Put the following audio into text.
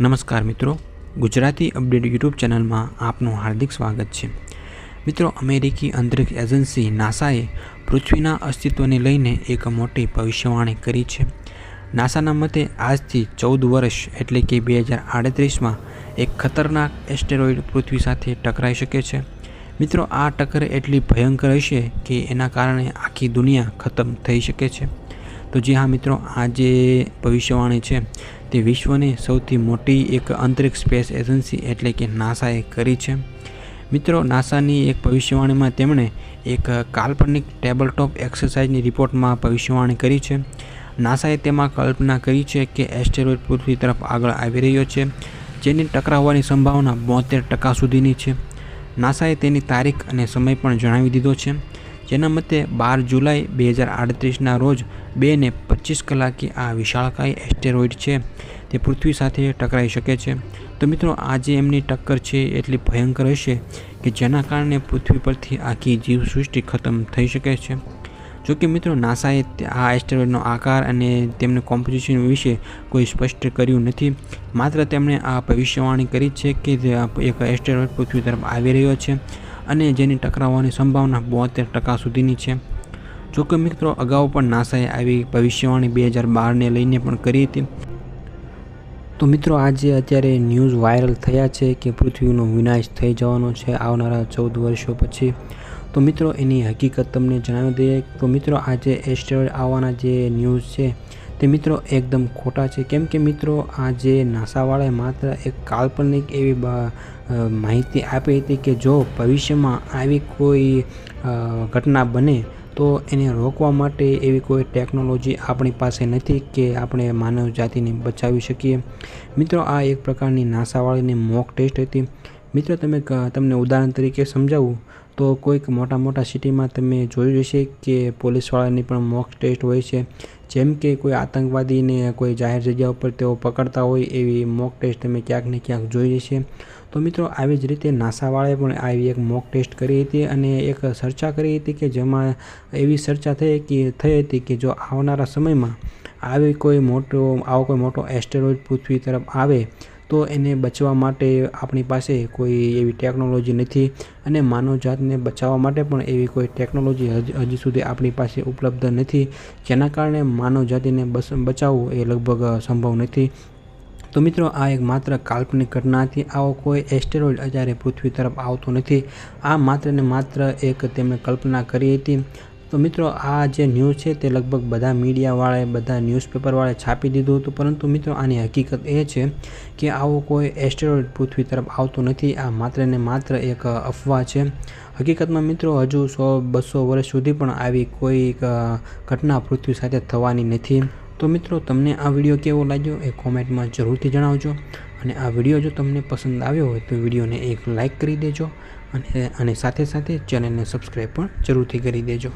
નમસ્કાર મિત્રો. Gujarati update YouTube ચેનલમાં આપનું હાર્દિક સ્વાગત છે. મિત્રો, અમેરિકી અંતરિક્ષ એજન્સી નાસાએ પૃથ્વીના અસ્તિત્વને લઈને એક મોટી ભવિષ્યવાણી કરી છે. નાસાના મતે, આજથી ચૌદ વર્ષ એટલે કે બે હજાર આડત્રીસમાં એક ખતરનાક એસ્ટેરોઇડ પૃથ્વી સાથે ટકરાઈ શકે છે. મિત્રો, આ ટક્કર એટલી ભયંકર હશે કે એના કારણે આખી દુનિયા ખતમ થઈ શકે છે. તો જી હા મિત્રો, આ જે ભવિષ્યવાણી છે, તે વિશ્વની સૌથી મોટી એક અંતરિક્ષ સ્પેસ એજન્સી એટલે કે નાસાએ કરી છે. મિત્રો, નાસાની એક ભવિષ્યવાણીમાં તેમણે એક કાલ્પનિક ટેબલટોપ એક્સરસાઇઝની રિપોર્ટમાં ભવિષ્યવાણી કરી છે. નાસાએ તેમાં કલ્પના કરી છે કે એસ્ટેરોઇડ પૃથ્વી તરફ આગળ આવી રહ્યો છે, જેની ટકરાવવાની સંભાવના બોતેર ટકા સુધીની છે. નાસાએ તેની તારીખ અને સમય પણ જણાવી દીધો છે. જેના મતે બાર જુલાઈ બે હજાર આડત્રીસના રોજ બે ને પચીસ કલાકે આ વિશાળકાય એસ્ટેરોઇડ છે. તે પૃથ્વી સાથે ટકરાઈ શકે છે. તો મિત્રો, આજે એમની ટક્કર છે એટલી ભયંકર હશે કે જેના કારણે પૃથ્વી પરથી આખી જીવસૃષ્ટિ ખતમ થઈ શકે છે. જોકે મિત્રો, નાસાએ આ એસ્ટેરોઇડનો આકાર અને તેમને કોમ્પોઝિશન વિશે કોઈ સ્પષ્ટ કર્યું નથી. માત્ર તેમણે આ ભવિષ્યવાણી કરી છે કે એક એસ્ટેરોઇડ પૃથ્વી તરફ આવી રહ્યો છે. અને જેની ટકરાવવાની સંભાવના બોતેર ટકા સુધીની છે. જોકે મિત્રો, અગાઉ પણ નાસાએ આવી ભવિષ્યવાણી બે હજાર બારને લઈને પણ કરી હતી. તો મિત્રો, આજે અત્યારે ન્યૂઝ વાયરલ થયા છે કે પૃથ્વીનો વિનાશ થઈ જવાનો છે આવનારા ચૌદ વર્ષો પછી. તો મિત્રો, એની હકીકત તમને જણાવી દઈએ. તો મિત્રો, આજે એસ્ટેરોઇડ આવવાના જે ન્યૂઝ છે તે મિત્રો એકદમ ખોટા છે. કેમ કે મિત્રો, આ જે નાસાવાળાએ માત્ર એક કાલ્પનિક એવી માહિતી આપી હતી કે જો ભવિષ્યમાં આવી કોઈ ઘટના બને, તો એને રોકવા માટે એવી કોઈ ટેકનોલોજી આપણી પાસે નથી કે આપણે માનવ જાતિને બચાવી શકીએ. મિત્રો, આ એક પ્રકારની નાસાવાળીની મોક ટેસ્ટ હતી. મિત્રો, તમે તમને ઉદાહરણ તરીકે સમજાવું? તો કોઈક મોટા મોટા સિટીમાં તમે જોયું હશે કે પોલીસવાળાની પણ મોક ટેસ્ટ હોય છે. જેમ કે કોઈ આતંકવાદીને કોઈ જાહેર જગ્યા ઉપર તેઓ પકડતા હોય એવી મોક ટેસ્ટ તમે ક્યાંક ને ક્યાંક જોઈ હશે. તો મિત્રો, આવી જ રીતે નાસાવાળાએ પણ આવી એક મોક ટેસ્ટ કરી હતી અને એક ચર્ચા કરી હતી કે જેમાં એવી ચર્ચા થઈ કે, થઈ હતી કે જો આવનારા સમયમાં આવી કોઈ મોટો, આવો કોઈ મોટો એસ્ટેરોઇડ પૃથ્વી તરફ આવે તો એને બચવા માટે આપણી પાસે કોઈ એવી ટેકનોલોજી નથી અને માનવજાતને બચાવવા માટે પણ એવી કોઈ ટેકનોલોજી હજી સુધી આપણી પાસે ઉપલબ્ધ નથી. જેના કારણે માનવજાતિને બચાવવું એ લગભગ સંભવ નથી. તો મિત્રો, આ એક માત્ર કાલ્પનિક ઘટના હતી આવો કોઈ એસ્ટેરોઇડ અત્યારે પૃથ્વી તરફ આવતો નથી. આ માત્ર ને માત્ર એક તેમણે કલ્પના કરી હતી. તો મિત્રો, આ જે ન્યૂઝ છે તે લગભગ બધા મીડિયાવાળાએ, બધા ન્યૂઝપેપરવાળાએ છાપી દીધું હતું. પરંતુ મિત્રો, આની હકીકત એ છે કે આવો કોઈ એસ્ટેરોઇડ પૃથ્વી તરફ આવતો નથી. આ માત્ર ને માત્ર એક અફવા છે. હકીકતમાં મિત્રો, હજુ સો, બસો વર્ષ સુધી પણ આવી કોઈ ઘટના પૃથ્વી સાથે થવાની નથી. તો મિત્રો, તમને આ વીડિયો કેવો લાગ્યો એ કોમેન્ટમાં જરૂરથી જણાવજો. અને આ વીડિયો જો તમને પસંદ આવ્યો હોય તો વિડીયોને એક લાઇક કરી દેજો અને અને સાથે સાથે ચેનલને સબસ્ક્રાઈબ પણ જરૂરથી કરી દેજો.